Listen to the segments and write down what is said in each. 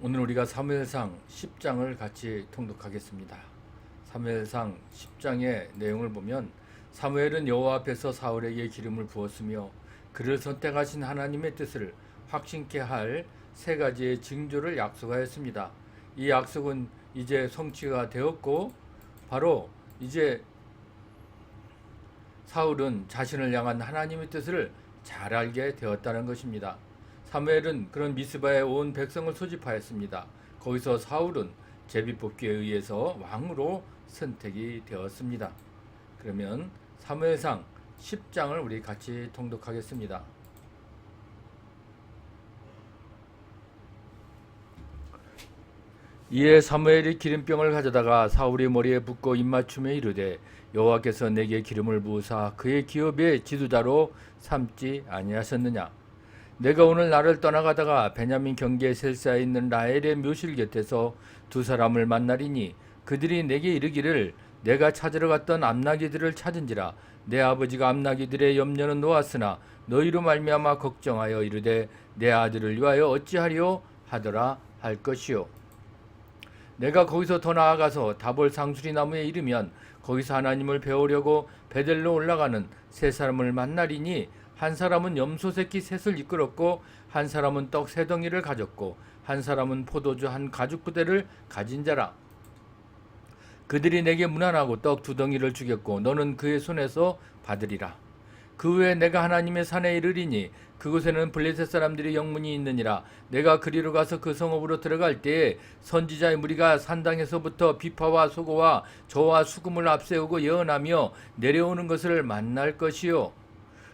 오늘 우리가 사무엘상 10장을 같이 통독하겠습니다. 사무엘상 10장의 내용을 보면 사무엘은 여호와 앞에서 사울에게 기름을 부었으며 그를 선택하신 하나님의 뜻을 확신케 할 세 가지의 징조를 약속하였습니다. 이 약속은 이제 성취가 되었고 바로 이제 사울은 자신을 향한 하나님의 뜻을 잘 알게 되었다는 것입니다. 사무엘은 그런 미스바에 온 백성을 소집하였습니다. 거기서 사울은 제비뽑기에 의해서 왕으로 선택이 되었습니다. 그러면 사무엘상 10장을 우리 같이 통독하겠습니다. 이에 사무엘이 기름병을 가져다가 사울의 머리에 붓고 입맞춤에 이르되 여호와께서 내게 기름을 부으사 그의 기업의 지도자로 삼지 아니하셨느냐 내가 오늘 나를 떠나가다가 베냐민 경계 셀사에 있는 라헬의 묘실 곁에서 두 사람을 만나리니 그들이 내게 이르기를 내가 찾으러 갔던 암나기들을 찾은지라 내 아버지가 암나기들의 염려는 놓았으나 너희로 말미암아 걱정하여 이르되 내 아들을 위하여 어찌하리요 하더라 할 것이요 내가 거기서 더 나아가서 다볼 상수리 나무에 이르면 거기서 하나님을 배우려고 베델로 올라가는 세 사람을 만나리니 한 사람은 염소 새끼 셋을 이끌었고 한 사람은 떡 세 덩이를 가졌고 한 사람은 포도주 한 가죽 부대를 가진 자라. 그들이 내게 무난하고 떡 두 덩이를 주겠고 너는 그의 손에서 받으리라. 그 후에 내가 하나님의 산에 이르리니 그곳에는 블레셋 사람들의 영문이 있느니라. 내가 그리로 가서 그 성읍으로 들어갈 때에 선지자의 무리가 산당에서부터 비파와 소고와 저와 수금을 앞세우고 예언하며 내려오는 것을 만날 것이요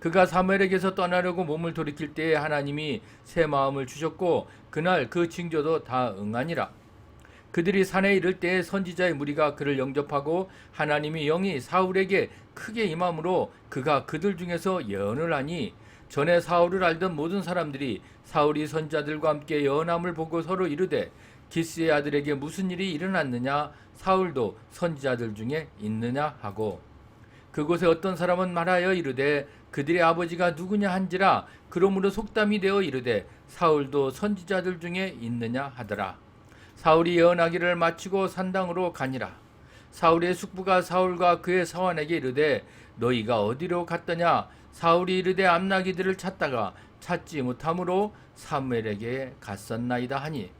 그가 사무엘에게서 떠나려고 몸을 돌이킬 때에 하나님이 새 마음을 주셨고 그날 그 징조도 다 응하니라. 그들이 산에 이를 때에 선지자의 무리가 그를 영접하고 하나님이 영이 사울에게 크게 임함으로 그가 그들 중에서 예언을 하니 전에 사울을 알던 모든 사람들이 사울이 선자들과 함께 연함을 보고 서로 이르되 기스의 아들에게 무슨 일이 일어났느냐 사울도 선지자들 중에 있느냐 하고 그곳에 어떤 사람은 말하여 이르되 그들의 아버지가 누구냐 한지라 그러므로 속담이 되어 이르되 사울도 선지자들 중에 있느냐 하더라. 사울이 예언하기를 마치고 산당으로 가니라. 사울의 숙부가 사울과 그의 사원에게 이르되 너희가 어디로 갔더냐? 사울이 이르되 암나기들을 찾다가 찾지 못함으로 사무엘에게 갔었나이다 하니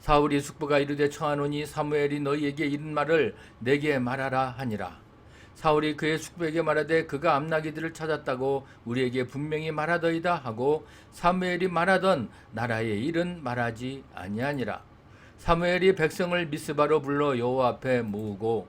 사울이 숙부가 이르되 청하노니 사무엘이 너희에게 이른 말을 내게 말하라 하니라. 사울이 그의 숙부에게 말하되 그가 암나기들을 찾았다고 우리에게 분명히 말하더이다 하고 사무엘이 말하던 나라의 일은 말하지 아니하니라. 사무엘이 백성을 미스바로 불러 여호와 앞에 모으고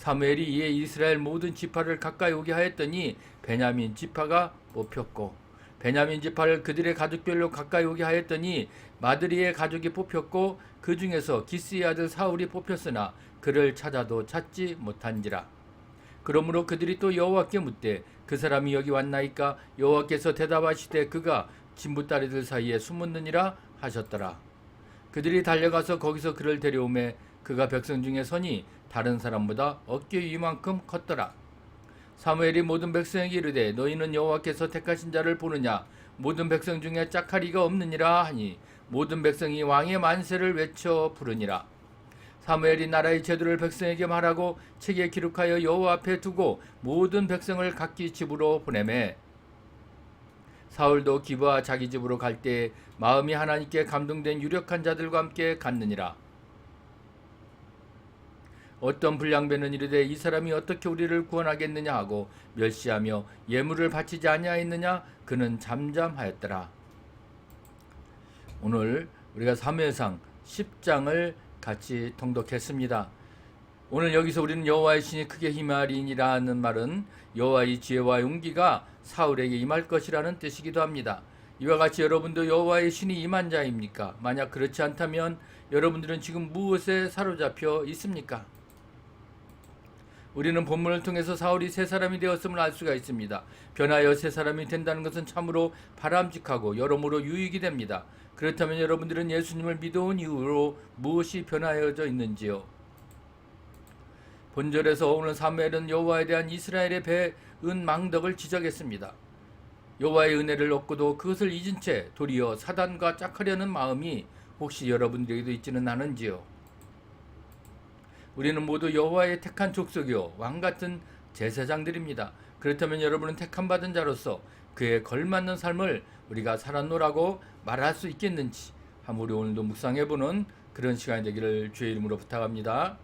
사무엘이 이에 이스라엘 모든 지파를 가까이 오게 하였더니 베냐민 지파가 뽑혔고 베냐민 지파를 그들의 가족별로 가까이 오게 하였더니 마드리의 가족이 뽑혔고 그 중에서 기스의 아들 사울이 뽑혔으나 그를 찾아도 찾지 못한지라. 그러므로 그들이 또 여호와께 묻되 그 사람이 여기 왔나이까? 여호와께서 대답하시되 그가 진부따리들 사이에 숨었느니라 하셨더라. 그들이 달려가서 거기서 그를 데려오매 그가 백성 중에 선이 다른 사람보다 어깨 위만큼 컸더라. 사무엘이 모든 백성에게 이르되 너희는 여호와께서 택하신 자를 보느냐 모든 백성 중에 짝하리가 없느니라 하니 모든 백성이 왕의 만세를 외쳐 부르니라. 사무엘이 나라의 제도를 백성에게 말하고 책에 기록하여 여호와 앞에 두고 모든 백성을 각기 집으로 보내매 사울도 기브와 자기 집으로 갈 때 마음이 하나님께 감동된 유력한 자들과 함께 갔느니라. 어떤 불량배는 이르되 이 사람이 어떻게 우리를 구원하겠느냐 하고 멸시하며 예물을 바치지 아니하였느냐 그는 잠잠하였더라. 오늘 우리가 사무엘상 10장을 같이 통독했습니다. 오늘 여기서 우리는 여호와의 신이 크게 힘하리니라는 말은 여호와의 지혜와 용기가 사울에게 임할 것이라는 뜻이기도 합니다. 이와 같이 여러분도 여호와의 신이 임한 자입니까? 만약 그렇지 않다면 여러분들은 지금 무엇에 사로잡혀 있습니까? 우리는 본문을 통해서 사울이 새 사람이 되었음을 알 수가 있습니다. 변하여 새 사람이 된다는 것은 참으로 바람직하고 여러모로 유익이 됩니다. 그렇다면 여러분들은 예수님을 믿어온 이후로 무엇이 변하여져 있는지요? 본절에서 오늘 사무엘은 여호와에 대한 이스라엘의 배은 망덕을 지적했습니다. 여호와의 은혜를 얻고도 그것을 잊은 채 도리어 사단과 짝하려는 마음이 혹시 여러분들에게도 있지는 않은지요? 우리는 모두 여호와의 택한 족속이요 왕 같은 제사장들입니다. 그렇다면 여러분은 택함 받은 자로서 그에 걸맞는 삶을 우리가 살았노라고 말할 수 있겠는지 한번 우리 오늘도 묵상해 보는 그런 시간이 되기를 주의 이름으로 부탁합니다.